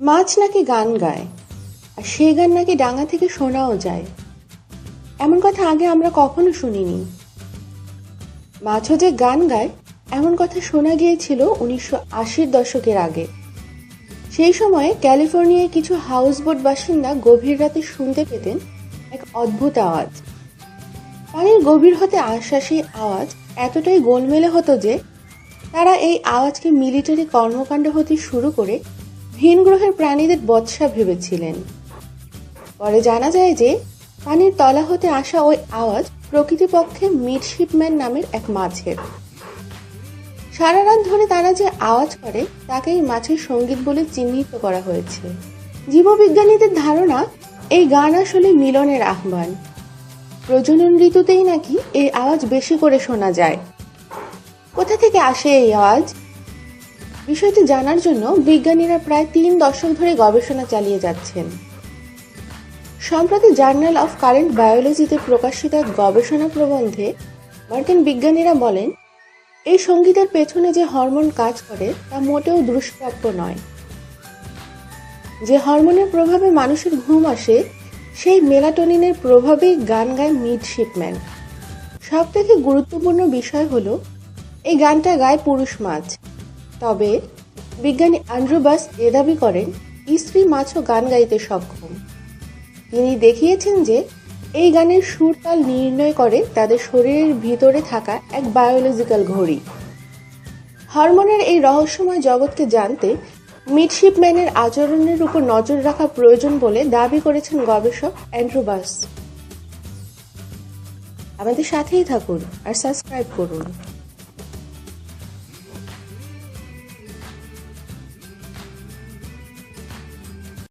মাছ নাকি গান গায়, আর সেই গান নাকি ডাঙা থেকে শোনাও যায়। এমন কথা আগে আমরা কখনো শুনিনি। মাছও যে গান গায়, এমন কথা শোনা গিয়েছিল উনিশশো আশির দশকের আগে। সেই সময়ে ক্যালিফোর্নিয়ায় কিছু হাউসবোট বাসিন্দা গভীর রাতে শুনতে পেতেন এক অদ্ভুত আওয়াজ। পানির গভীর হতে আসা সেই আওয়াজ এতটাই গোলমেলে হতো যে, তারা এই আওয়াজকে মিলিটারি কর্মকাণ্ড হতে শুরু করে ভিন গ্রহের প্রাণীদের বৎসা ভেবেছিলেন। পরে জানা যায় যে, পানির তলা হতে আসা ওই আওয়াজ প্রকৃতিপক্ষে মিডশিপম্যান নামের এক মাছের। সারা রাত ধরে তারা যে আওয়াজ করে, তাকেই মাছের সংগীত বলে চিহ্নিত করা হয়েছে। জীববিজ্ঞানীদের ধারণা, এই গান আসলে মিলনের আহ্বান। প্রজনন ঋতুতেই নাকি এই আওয়াজ বেশি করে শোনা যায়। কোথা থেকে আসে এই আওয়াজ? বিষয়টি জানার জন্য বিজ্ঞানীরা প্রায় তিন দশক ধরে গবেষণা চালিয়ে যাচ্ছেন। সম্প্রতি জার্নাল অফ কারেন্ট বায়োলজিতে প্রকাশিত এক গবেষণা প্রবন্ধে মার্কিন বিজ্ঞানীরা বলেন, এই সঙ্গীতের পেছনে যে হরমোন কাজ করে তা মোটেও দুষ্প্রাপ্য নয়। যে হরমোনের প্রভাবে মানুষের ঘুম আসে, সেই মেলাটোনিনের প্রভাবেই গান গায় মিডশিপম্যান সব থেকে গুরুত্বপূর্ণ বিষয় হলো, এই গানটা গায় পুরুষ মাছ। তবে বিজ্ঞানী আন্ড্রুবাস এ দাবি করেন স্ত্রী মাছও গান গাইতে সক্ষম। তিনি দেখিয়েছেন যে, এই গানের সুর তাল নির্ণয় করে তাদের শরীরের ভিতরে থাকা এক বায়োলজিক্যাল ঘড়ি। হরমোনের এই রহস্যময় জগৎকে জানতে মিডশিপম্যানের আচরণের উপর নজর রাখা প্রয়োজন বলে দাবি করেছেন গবেষক অ্যান্ড্রুবাস আমাদের সাথেই থাকুন আর সাবস্ক্রাইব করুন।